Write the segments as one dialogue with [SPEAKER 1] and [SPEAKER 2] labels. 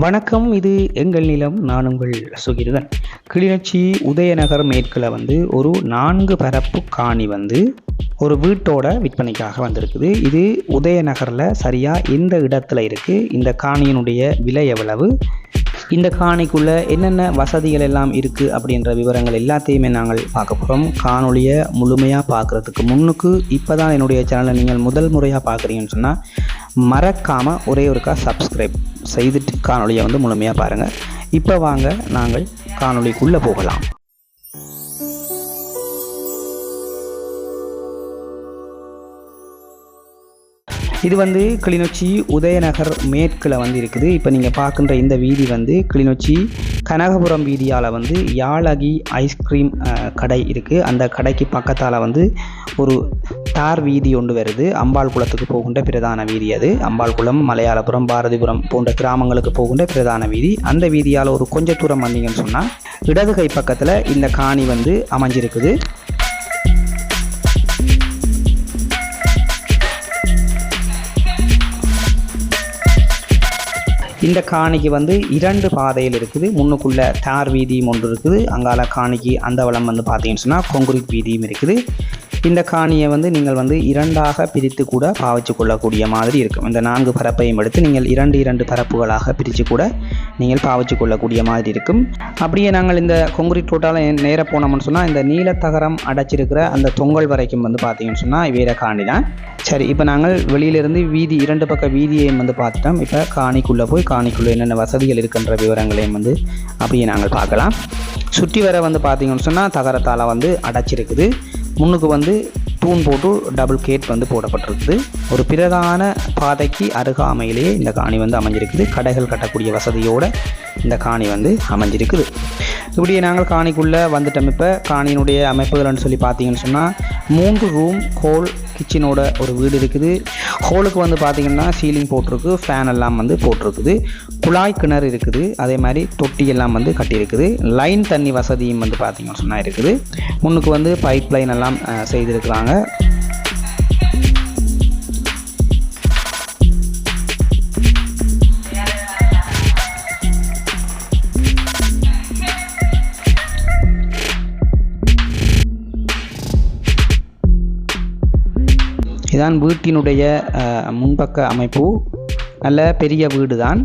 [SPEAKER 1] வணக்கம் இது எங்கள் நிலம் நான் உங்கள் சுகிருதன். கிளிநொச்சி உதயநகர் மேற்கில் வந்து ஒரு நான்கு பரப்பு காணி வந்து ஒரு வீட்டோட விற்பனைக்காக வந்திருக்குது. இது உதயநகரில் சரியாக எந்த இடத்துல இருக்குது இந்த காணியினுடைய விலை எவ்வளவு? இந்த காணிக்குள்ளே என்னென்ன வசதிகள் எல்லாம் இருக்குது அப்படின்ற விவரங்கள் எல்லாத்தையுமே நாங்கள் பார்க்க போகிறோம் காணொலியை முழுமையாக பார்க்குறதுக்கு முன்னுக்கு இப்போ தான் என்னுடைய சேனலை நீங்கள் முதல் முறையாக பார்க்குறீங்கன்னு சொன்னால் மறக்காமல் ஒரே ஒருக்கா சப்ஸ்கிரைப் செய்துட்டு காணொலியை வந்து முழுமையாக பாருங்கள் இப்போ வாங்க நாங்கள் காணொளிக்குள்ளே போகலாம். இது வந்து கிளிநொச்சி உதயநகர் மேற்கில் வந்து இருக்குது. இப்போ நீங்கள் பார்க்குற இந்த வீதி வந்து கிளிநொச்சி கனகபுரம் வீதியால் வந்து யாழகி ஐஸ்கிரீம் கடை இருக்குது அந்த கடைக்கு பக்கத்தால் வந்து ஒரு தார் வீதி ஒன்று வருது. அம்பாள் குளத்துக்கு போகின்ற பிரதான வீதி அது. அம்பாள் குளம் மலையாளபுரம் பாரதிபுரம் போன்ற கிராமங்களுக்கு போகின்ற பிரதான வீதி. அந்த வீதியால் ஒரு கொஞ்ச தூரம் வந்தீங்கன்னு சொன்னால் இடது கை பக்கத்தில் இந்த காணி வந்து அமைஞ்சிருக்குது. இந்த காணிக்கு வந்து இரண்டு பாதையில் இருக்குது. முன்னுக்குள்ள தார் வீதியும் ஒன்று இருக்குது. அங்கால காணிக்கு அந்த வளம் வந்து பார்த்தீங்கன்னு சொன்னால் கொங்குரிட் வீதியும் இருக்குது. இந்த காணியை வந்து நீங்கள் வந்து இரண்டாக பிரித்து கூட பாவிச்சு கொள்ளக்கூடிய மாதிரி இருக்கும். இந்த நான்கு பரப்பையும் எடுத்து நீங்கள் இரண்டு இரண்டு பரப்புகளாக பிரித்து கூட நீங்கள் பாவிச்சு கொள்ளக்கூடிய மாதிரி இருக்கும். அப்படியே நாங்கள் இந்த கொங்குரிட் ரோட்டால் நேராக போனோம்னு சொன்னால் இந்த நீலத்தகரம் அடைச்சிருக்கிற அந்த தொங்கல் வரைக்கும் வந்து பார்த்தீங்கன்னு சொன்னால் வேற காணி தான் சரி இப்போ நாங்கள் வெளியிலிருந்து வீதி இரண்டு பக்க வீதியையும் வந்து பார்த்துட்டோம். இப்போ காணிக்குள்ளே போய் காணிக்குள்ளே என்னென்ன வசதிகள் இருக்கின்ற விவரங்களையும் வந்து அப்படியே நாங்கள் பார்க்கலாம். சுற்றி வர வந்து பார்த்தீங்கன்னு சொன்னால் தகரத்தால் வந்து அடைச்சிருக்குது. முன்னுக்கு வந்து தூண் போட்டு டபுள் கேட் வந்து போடப்பட்டிருக்குது. ஒரு பிரதான பாதைக்கு அருகாமையிலேயே இந்த காணி வந்து அமைஞ்சிருக்குது. கடைகள் கட்டக்கூடிய வசதியோடு இந்த காணி வந்து அமைஞ்சிருக்குது. இப்படியே நாங்கள் காணிக்குள்ளே வந்துட்டோம். இப்போ காணியினுடைய அமைப்புகள்னு சொல்லி பார்த்தீங்கன்னு சொன்னால் மூன்று ரூம் ஹோல் கிச்சனோட ஒரு வீடு இருக்குது. ஹோலுக்கு வந்து பார்த்தீங்கன்னா சீலிங் போட்டிருக்கு ஃபேன் எல்லாம் வந்து போட்டிருக்குது. குழாய் கிணறு இருக்குது அதே மாதிரி தொட்டி எல்லாம் வந்து கட்டியிருக்குது. லைன் தண்ணி வசதியும் வந்து பார்த்திங்கன்னு சொன்னால் இருக்குது. முன்னுக்கு வந்து பைப் லைன் எல்லாம் செய்திருக்கிறாங்க. இதான் வீட்டினுடைய முன்பக்க அமைப்பு. நல்ல பெரிய வீடு தான்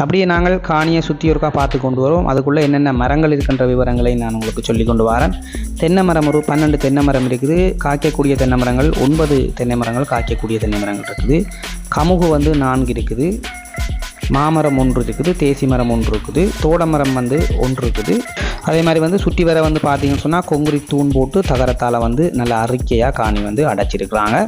[SPEAKER 1] அப்படியே நாங்கள் காணியை சுற்றி ஒருக்கா பார்த்து கொண்டு வரோம் அதுக்குள்ளே என்னென்ன மரங்கள் இருக்கின்ற விவரங்களை நான் உங்களுக்கு சொல்லி கொண்டு வரேன். தென்னை மரம் ஒரு பன்னெண்டு தென்னை மரம் இருக்குது. காய்க்கக்கூடிய தென்னை மரங்கள் ஒன்பது தென்னை மரங்கள் காய்க்கக்கூடிய தென்னை மரங்கள் இருக்குது. கமுகு வந்து நான்கு இருக்குது. மாமரம் ஒன்று இருக்குது. தேசி மரம் ஒன்று இருக்குது. தோட மரம் வந்து ஒன்று இருக்குது. அதே மாதிரி வந்து சுற்றி வர வந்து பார்த்தீங்கன்னு சொன்னால் கொங்குரி தூண் போட்டு தகரத்தால் வந்து நல்ல அறிக்கையாக காணி வந்து அடைச்சிருக்கிறாங்க.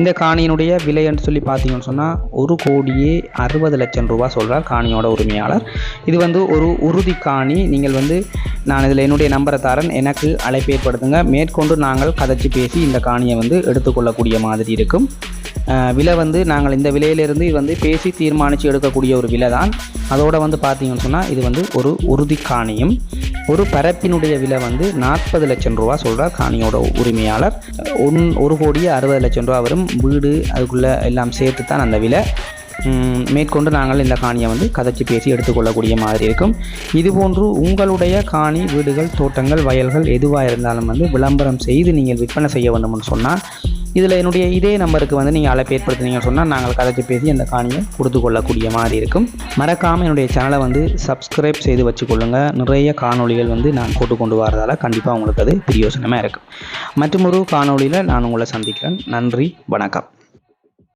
[SPEAKER 1] இந்த காணியினுடைய விலைன்னு சொல்லி பார்த்தீங்கன்னு சொன்னால் ஒரு கோடியே அறுபது லட்சம் ரூபா சொல்கிறார் காணியோட உரிமையாளர். இது வந்து ஒரு உறுதி காணி. நீங்கள் வந்து நான் இதில் என்னுடைய நம்பரை தரேன். எனக்கு அழைப்பு ஏற்படுத்துங்க. மேற்கொண்டு நாங்கள் கதைச்சி பேசி இந்த காணியை வந்து எடுத்துக்கொள்ளக்கூடிய மாதிரி இருக்கும். விலை வந்து நாங்கள் இந்த விலையிலிருந்து வந்து பேசி தீர்மானித்து எடுக்கக்கூடிய ஒரு விலை தான் அதோடு வந்து பார்த்தீங்கன்னு சொன்னால் இது வந்து ஒரு உறுதி காணியும். ஒரு பரப்பினுடைய விலை வந்து நாற்பது லட்சம் ரூபா சொல்கிறார் காணியோட உரிமையாளர். ஒன் ஒரு கோடியே அறுபது லட்சம் ரூபா வரும். வீடு அதுக்குள்ளே எல்லாம் சேர்த்து தான் அந்த விலை. மேற்கொண்டு நாங்கள் இந்த காணியை வந்து கதைச்சி பேசி எடுத்துக்கொள்ளக்கூடிய மாதிரி இருக்கும். இதுபோன்று உங்களுடைய காணி வீடுகள் தோட்டங்கள் வயல்கள் எதுவாக இருந்தாலும் வந்து விளம்பரம் செய்து நீங்கள் விற்பனை செய்ய வேண்டும்னு சொன்னால் இதில் என்னுடைய இதே நம்பருக்கு வந்து நீங்கள் அழைப்பு ஏற்படுத்தினீங்கன்னு சொன்னால் நாங்கள் கதைச்சி பேசி அந்த காணியை கொடுத்து கொள்ளக்கூடிய மாதிரி இருக்கும். மறக்காமல் என்னுடைய சேனலை வந்து சப்ஸ்கிரைப் செய்து வச்சுக்கொள்ளுங்க. நிறைய காணொளிகள் வந்து நான் போட்டு கொண்டு வரதால் கண்டிப்பாக உங்களுக்கு அது பிரயோசனமாக இருக்கும். மற்றும் ஒரு காணொளியில் நான் உங்களை சந்திக்கிறேன். நன்றி வணக்கம்.